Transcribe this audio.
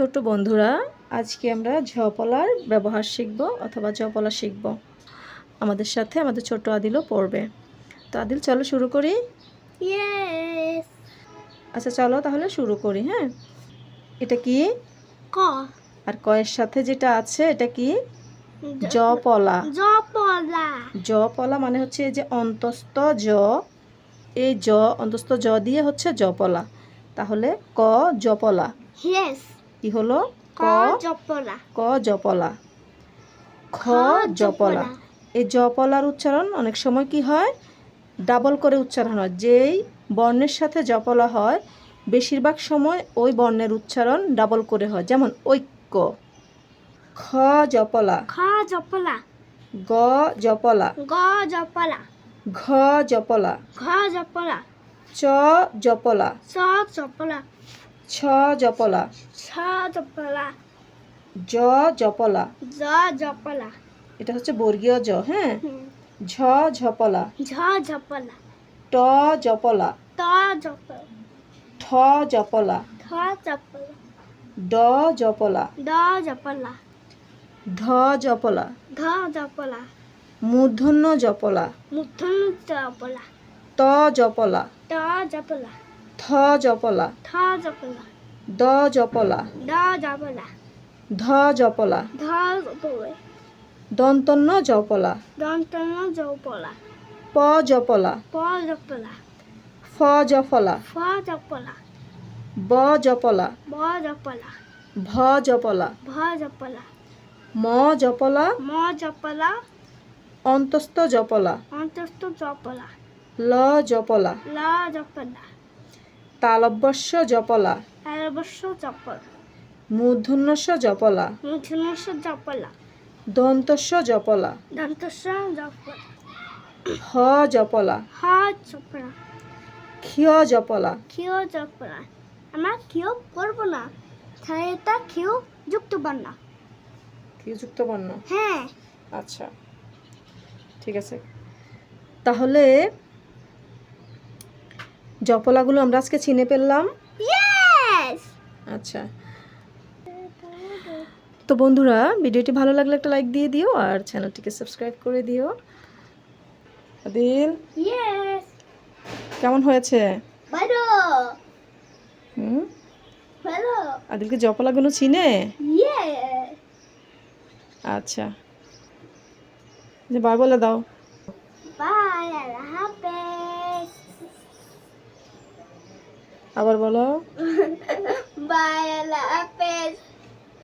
ছোট বন্ধুরা আজকে আমরা ঝপলার ব্যবহার শিখব অথবা ঝপলা শিখব। আমাদের সাথে আমাদের ছোট আদিলও পড়বে। তো আদিল চলো শুরু করি? আচ্ছা চলো তাহলে শুরু করি হ্যাঁ? এটা কি? ক। আর কয়ের সাথে যেটা আছে এটা কি? জপলা জপলা জপলা মানে হচ্ছে এই যে অন্তস্থ জ। এই জ অন্তস্থ জ দিয়ে হচ্ছে জপলা তাহলে ক জপলা ইয়েস কি হলো? ক? জপলা। ক জপলা। খ জপলা। এই জপলার উচ্চারণ অনেক সময় কি হয়? ডাবল করে উচ্চারণ হয়। যেই বর্ণের সাথে জপলা হয় বেশিরভাগ সময় ওই বর্ণের উচ্চারণ ডাবল করে হয়। যেমন ঐক্য। খ জপলা। খ জপলা। গ জপলা। গ জপলা। ঘ জপলা। ঘ জপলা। চ জপলা। চ জপলা। ছ জপলা ছ জপলা জ জপলা জ জপলা এটা হচ্ছে বর্গীয় জ হ্যাঁ ঝ ঝপলা ঝ জপলা ট জপলা ত জপলা ঠ জপলা থ জপলা ড জপলা ড জপলা ঢ জপলা ধ জপলা মূর্ধন্য জপলা মুথন জপলা ত জপলা ট জপলা থ জপলা থ জপলা দ জপলা ড জপলা ধ জপলা ধ জপলা দন্তন্য জপলা দন্তন জপলা প জপলা প জপলা ফ জপলা ফ জপলা ব জপলা ব জপলা ভ জপলা ভ জপলা ম জপলা ম জপলা অন্তস্থ জপলা অন্তস্থ জপলা ল জপলা ল জপলা তালব্যস্য জপলা। অবশ্য জপলা। মূর্ধন্যস্য জপলা। মুথুনস্য জপলা। দন্তস্য জপলা। দন্তস্য জপলা। হ জপলা। হ জপলা। ক্ষিয় জপলা। ক্ষীয় জপলা। আমরা ক্ষীয় করব না। তাহলে এটা ক্ষীয় যুক্ত বর্ণ। ক্ষিযুক্ত বর্ণ? হ্যাঁ। আচ্ছা। ঠিক আছে। তাহলে জপলাগুলো আমরা আজকে চিনে ফেললাম। আচ্ছা। তো বন্ধুরা ভিডিওটি ভালো লাগলে একটা লাইক দিয়ে দিও আর চ্যানেলটিকে সাবস্ক্রাইব করে দিও। আদিল? কেমন হয়েছে? ভালো! হুম? ভালো! আদিলকে জপলাগুলো চিনে আচ্ছা। যে বাই বলে দাও। বাই আল্লাহ আবার বলো। বায়ালা পেজ।